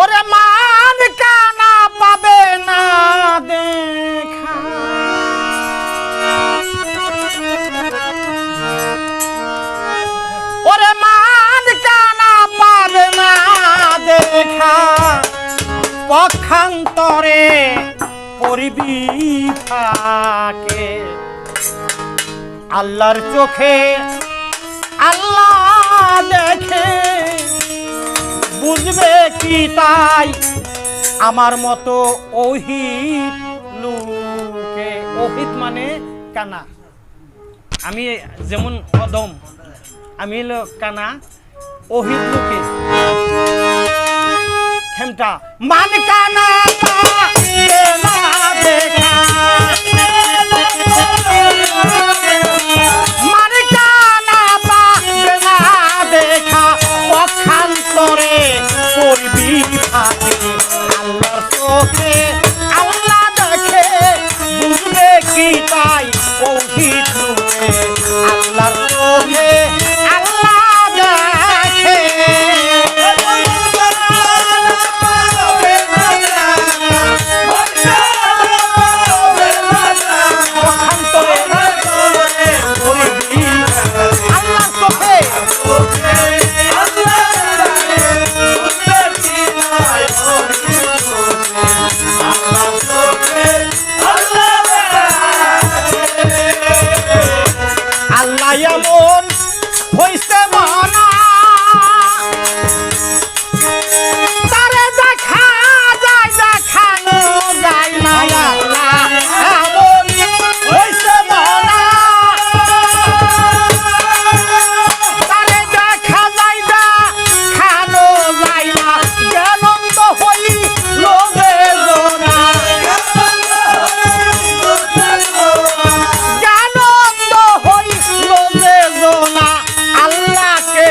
ওরে মান কানা পাবে না কানা পাবে না পক্ষান্তরে পরিবি থাকে। আল্লাহর চোখে আল্লাহ দেখে। বুঝবে কি তাই? আমার মতো ওহিত লুকে ওহিত মানে কানা। আমি যেমন কদম আমি হলো কানা ওহিত লুকে। খেমটা, মান কানা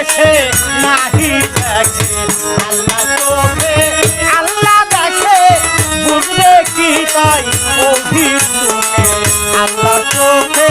দেশে নাহি দেখে আল্লাহ তোকে আল্লাহ দেখে বুঝবে কি তাই অভিযোগে আল্লাহ তোকে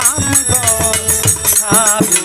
আমি দল আমি